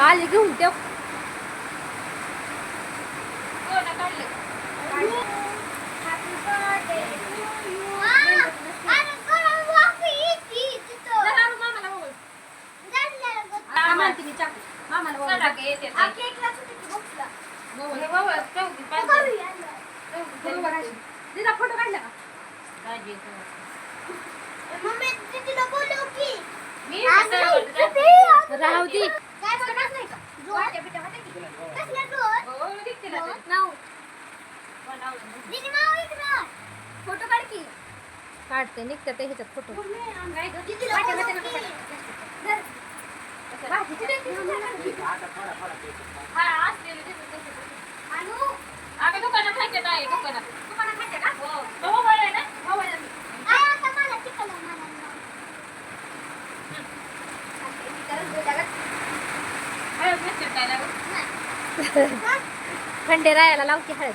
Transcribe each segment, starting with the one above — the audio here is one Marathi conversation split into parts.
आली घेऊन ठेव फोटो काढला का? राहू दे फोटो काढ की काढते निघते ते ह्याच्यात फोटो दुकानात खायचे काय दुकानात दुकानात खायचे का हो मोबाईल आहे ना मोबाईल खंडे रायाला लावते हळद.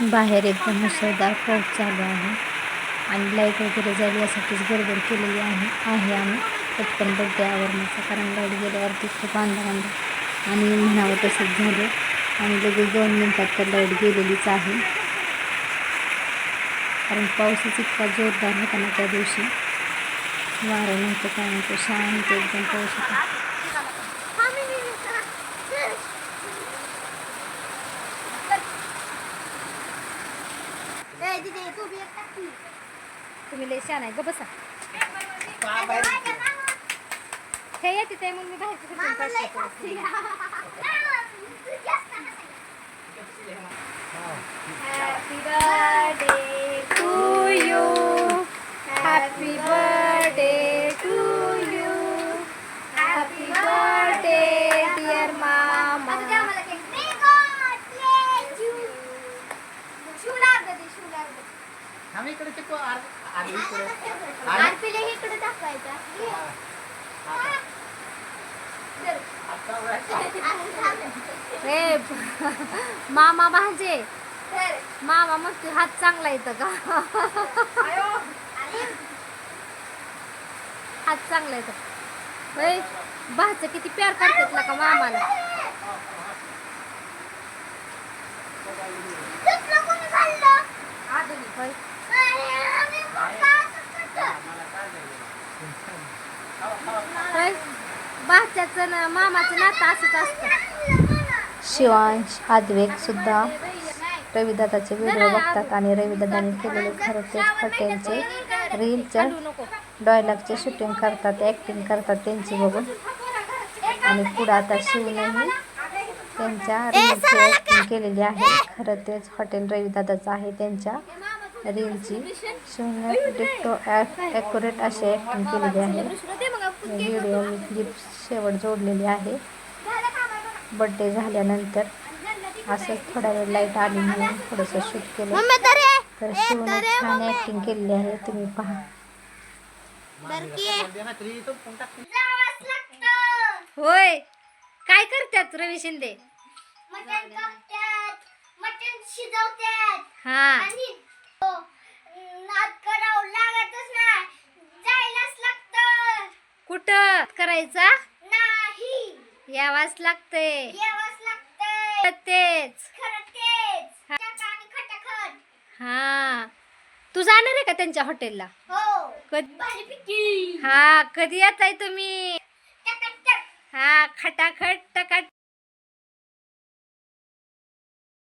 बाहेर एकदम मुसळधार पाऊस चालू आहे. आणि लाइट वगैरे जाईल यासाठीच गडबड केलेली आहे आहे आम्ही पटकन बड्डे आवरण्याचा कारण लाइट गेल्यावरती खूप अंधार अंधार आणि म्हणावं तसंच झालं. आणि लगेच दोन मिनटात तर लाइट गेलेलीच आहे. कारण पाऊसच इतका जोरदार होता ना त्या दिवशी. वारं नव्हतं काय नव्हतं शांत एकदम पाऊस होता. तुम्ही लय छान आहे ग बसा हे येते ते मग मी बाहेरचं फिरून काढते. इकडे ते को- आर- आम्ही इकडे इकडे दाखवायचा. आता वळायचं. ए मामा भांजे. मामा मग हात चांगला येतं का? हात चांगला येतं ए भाचं किती प्यार करतात ना का मामाला? होय. भाच्याचं ना मामाचं नातं असंच असतं. शिवांश आद्वेक सुद्धा रविदादाचे व्हिडिओ बघतात आणि रविदादाने केलेले खरं तेच हॉटेलचे रीलच्या डायलॉगचे शूटिंग करतात ॲक्टिंग करतात त्यांची बघून. आणि पुढं आता शिवनेही त्यांच्या रीलची ॲक्टिंग केलेली आहे. खरं तेच हॉटेल रविदादाचं आहे त्यांच्या रीलची शिवने डिक्टो ॲक्युरेट अशी ॲक्टिंग केलेली आहे. व्हिडिओ मी क्लिप शेवट जोडलेली आहे. बड्डे झाल्यानंतर असंच थोडा वेळ लाइट आली म्हणून थोडंसं शूट केलं. तर शिवने छान ॲक्टिंग केलेली आहे. तुम्ही पहा. होय. काय करतात रवी शिंदे? हा आणि हो, नाद करावं लागतच नाही जायलाच लागतं कुठं करायचा? नाही. यावाच लागतंय. तेच. हा. तू जाणार आहे का त्यांच्या हॉटेलला? हो. कधी? हा कधी येत आहे तुम्ही हा खटाखट टकाट